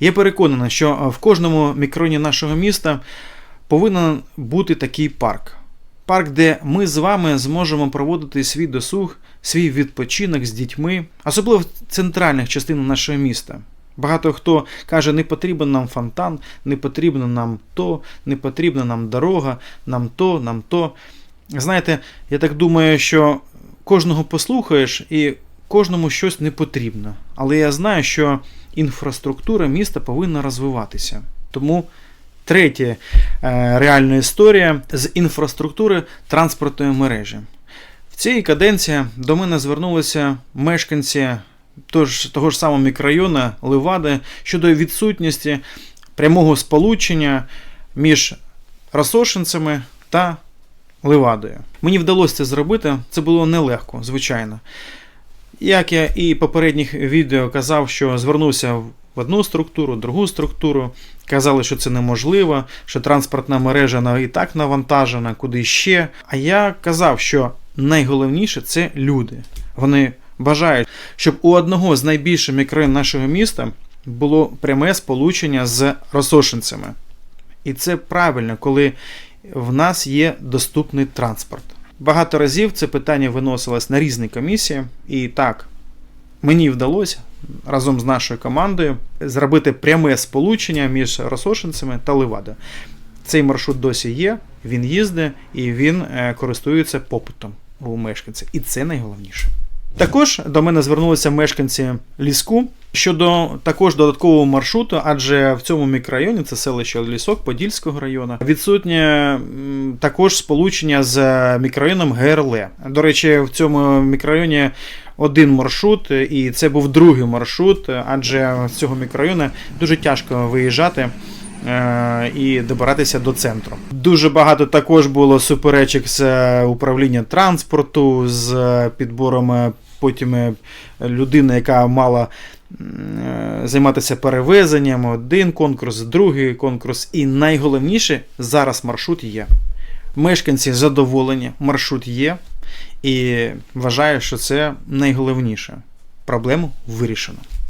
Я переконаний, що в кожному мікроні нашого міста повинен бути такий парк. Парк, де ми з вами зможемо проводити свій досуг, свій відпочинок з дітьми, особливо в центральних частинах нашого міста. Багато хто каже, не потрібен нам фонтан, не потрібно нам то, не потрібна нам дорога, нам то, нам то. Знаєте, я так думаю, що кожного послухаєш і кожному щось не потрібно. Але я знаю, що інфраструктура міста повинна розвиватися. Тому третя е, реальна історія з інфраструктури транспортної мережі. В цій каденції до мене звернулися мешканці того ж самого мікрорайону Левади щодо відсутності прямого сполучення між Росошинцями та Левадою. Мені вдалося це зробити, це було нелегко, звичайно. Як я і попередніх відео казав, що звернувся в одну структуру, другу структуру, казали, що це неможливо, що транспортна мережа і так навантажена, куди ще. А я казав, що найголовніше це люди. Вони бажають, щоб у одного з найбільших мікрорайонів нашого міста було пряме сполучення з Росошинцями. І це правильно, коли в нас є доступний транспорт. Багато разів це питання виносилось на різні комісії, і так, мені вдалося разом з нашою командою зробити пряме сполучення між Росошинцями та Левадою. Цей маршрут досі є, він їздить і він е, користується попитом у мешканців. І це найголовніше. Також до мене звернулися мешканці Ліску щодо також додаткового маршруту, адже в цьому мікрорайоні це селище Лісок Подільського району. Відсутнє також сполучення з мікрорайоном ГРЛ. До речі, в цьому мікрорайоні один маршрут, і це був другий маршрут, адже з цього мікрорайону дуже тяжко виїжджати. Е, І добиратися до центру. Дуже багато також було суперечок з е, управлінням транспорту, з е, підбором е, потім людини, яка мала займатися перевезенням. Один конкурс, другий конкурс. І найголовніше зараз маршрут є. Мешканці задоволені, маршрут є. І вважаю, що це найголовніше. Проблему вирішено.